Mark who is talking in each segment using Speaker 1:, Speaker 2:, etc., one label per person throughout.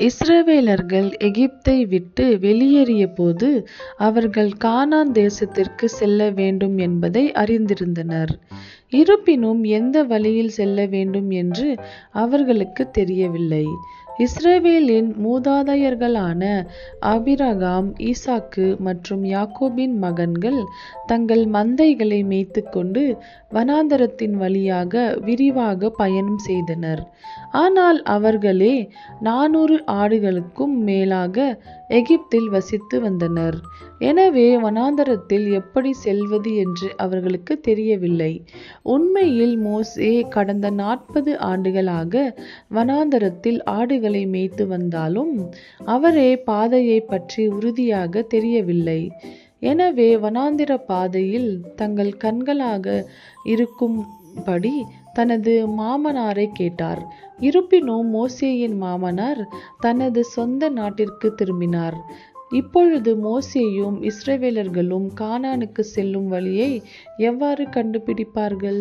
Speaker 1: இஸ்ரவேலர்கள் எகிப்தை விட்டு வெளியேறிய போது அவர்கள் கானான் தேசத்திற்கு செல்ல வேண்டும் என்பதை அறிந்திருந்தனர். இருப்பினும் எந்த வழியில் செல்ல வேண்டும் என்று அவர்களுக்கு தெரியவில்லை. இஸ்ரேவேலின் மூதாதையர்களான ஆபிரகாம் ஈசாக்கு மற்றும் யாக்கோபின் மகன்கள் தங்கள் மந்தைகளை மேய்த்துக்கொண்டு வனாந்தரத்தின் வழியாக விரிவாக பயணம் செய்தனர். ஆனால் அவர்களே நானூறு ஆடுகளுக்கும் மேலாக எகிப்தில் வசித்து வந்தனர். எனவே வனாந்தரத்தில் எப்படி செல்வது என்று அவர்களுக்கு தெரியவில்லை. உண்மையில் மோசே கடந்த நாற்பது ஆண்டுகளாக வனாந்தரத்தில் ஆடுகள் மேய்த்து வந்தாலும் அவரே பாதையைப் பற்றி உறுதியாக தெரியவில்லை. எனவே வனாந்திரப் பாதையில் தங்கள் கண்களாக இருக்கும்படி தனது மாமனாரைக் கேட்டார். இருப்பினும் மோசேயின் மாமனார் தனது சொந்த நாட்டிற்குத் திரும்பினார். இப்பொழுது மோசேயும் இஸ்ரேவேலர்களும் கானானுக்கு செல்லும் வழியை எவ்வாறு கண்டுபிடிப்பார்கள்?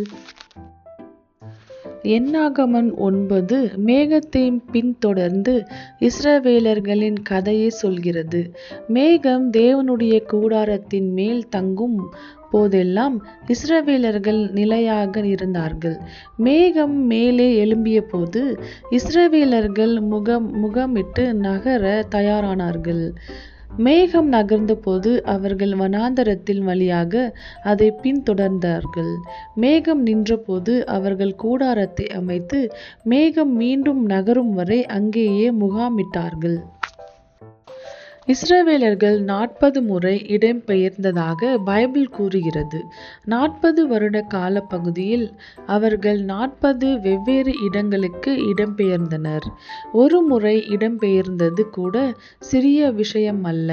Speaker 1: எண்ணாகமன் ஒன்பது மேகத்தையும் பின்தொடர்ந்து இஸ்ரவேலர்களின் கதையை சொல்கிறது. மேகம் தேவனுடைய கூடாரத்தின் மேல் தங்கும் போதெல்லாம் இஸ்ரவேலர்கள் நிலையாக இருந்தார்கள். மேகம் மேலே எழும்பியபோது இஸ்ரவேலர்கள் முகமிட்டு நகர தயாரானார்கள். மேகம் நகர்ந்தபோது அவர்கள் வனாந்தரத்தின் வழியாக அதைப் பின்தொடர்ந்தார்கள். மேகம் நின்றபோது அவர்கள் கூடாரத்தை அமைத்து மேகம் மீண்டும் நகரும் வரை அங்கேயே முகாமிட்டார்கள். இஸ்ரவேலர்கள் நாற்பது முறை இடம்பெயர்ந்ததாக பைபிள் கூறுகிறது. நாற்பது வருட கால பகுதியில் அவர்கள் நாற்பது வெவ்வேறு இடங்களுக்கு இடம்பெயர்ந்தனர். ஒரு முறை இடம்பெயர்ந்தது கூட சிறிய விஷயம் அல்ல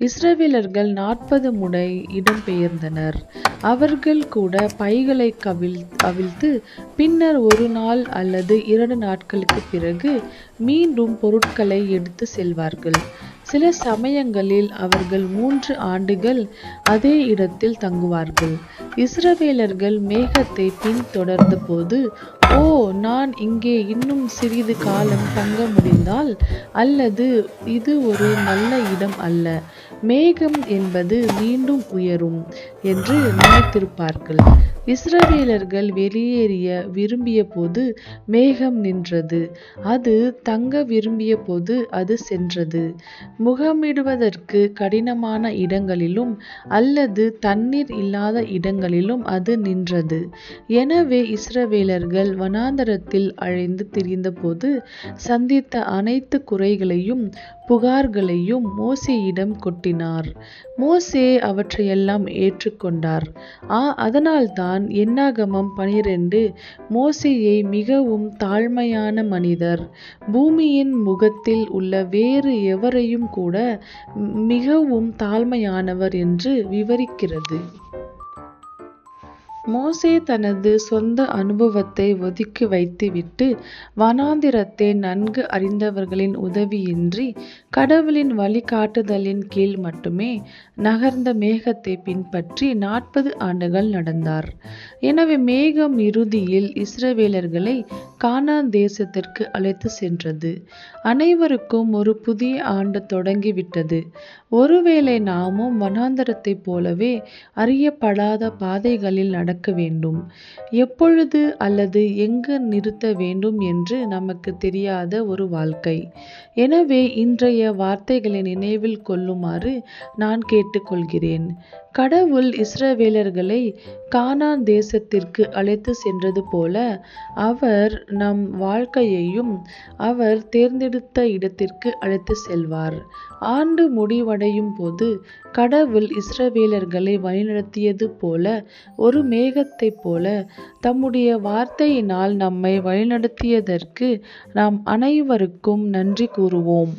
Speaker 1: இஸ்ரவேலர்கள் நாற்பது முறை இடம்பெயர்ந்தனர். அவர்கள் கூட பைகளை கவிழ் அவிழ்த்து பின்னர் ஒரு நாள் அல்லது இரண்டு நாட்களுக்குப் பிறகு மீண்டும் பொருட்களை எடுத்து செல்வார்கள். சில சமயங்களில் அவர்கள் மூன்று ஆண்டுகள் அதே இடத்தில் தங்குவார்கள். இஸ்ரவேலர்கள் தொடர்ந்த போது ஓ நான் இங்கே இன்னும் சிறிது காலம் தங்க முடிந்தால் அல்லது இது ஒரு நல்ல இடம் அல்ல மேகம் என்பது மீண்டும் உயரும் என்று நினைத்திருப்பார்கள். இஸ்ரவேலர்கள் விரும்பிய போது மேகம் நின்றது. அது தங்க விரும்பிய போது அது சென்றது. முகமிடுவதற்கு கடினமான இடங்களிலும் அல்லது தண்ணீர் இல்லாத இடங்களிலும் அது நின்றது. எனவே இஸ்ரவேலர்கள் வனாந்தரத்தில் அழைந்து திரிந்தபோது சந்தித்த அனைத்து குறைகளையும் புகார்களையும் மோசேயிடம் கொட்டினார் மோசே அவற்றையெல்லாம் ஏற்றுக்கொண்டார். ஆ அதனால்தான் என்னாகமம் பனிரெண்டு மோசேயை மிகவும் தாழ்மையான மனிதர் பூமியின் முகத்தில் உள்ள வேறு எவரையும் கூட மிகவும் தாழ்மையானவர் என்று விவரிக்கிறது. மோசே தனது சொந்த அனுபவத்தை ஒதுக்கி வைத்துவிட்டு வனாந்திரத்தை நன்கு அறிந்தவர்களின் உதவியின்றி கடவுளின் வழிகாட்டுதலின் கீழ் மட்டுமே நகர்ந்த மேகத்தை பின்பற்றி நாற்பது ஆண்டுகள் நடந்தார். எனவே மேகம் இறுதியில் இஸ்ரவேலர்களை கானான் தேசத்திற்கு அழைத்து சென்றது. அனைவருக்கும் ஒரு புதிய ஆண்டு தொடங்கிவிட்டது. ஒருவேளை நாமும் வனாந்தரத்தைப் போலவே அறியப்படாத பாதைகளில் நடக்க வேண்டும். எப்பொழுது அல்லது எங்கு நிறுத்த வேண்டும் என்று நமக்கு தெரியாத ஒரு வாழ்க்கை. எனவே இன்றைய வார்த்தைகளை நினைவில் கொள்ளுமாறு நான் கேட்டுக்கொள்கிறேன். கடவுள் இஸ்ரவேலர்களை கானான் தேசத்திற்கு அழைத்து சென்றது போல அவர் நம் வாழ்க்கையையும் அவர் தேர்ந்தெடுத்த இடத்திற்கு அழைத்துச் செல்வார். ஆண்டு முடிவடையும் போது கடவுள் இஸ்ரவேலர்களை வழிநடத்தியது போல ஒரு மேகத்தைப் போல தம்முடைய வார்த்தையினால் நம்மை வழிநடத்தியதற்கு நாம் அனைவருக்கும் நன்றி கூறுவோம்.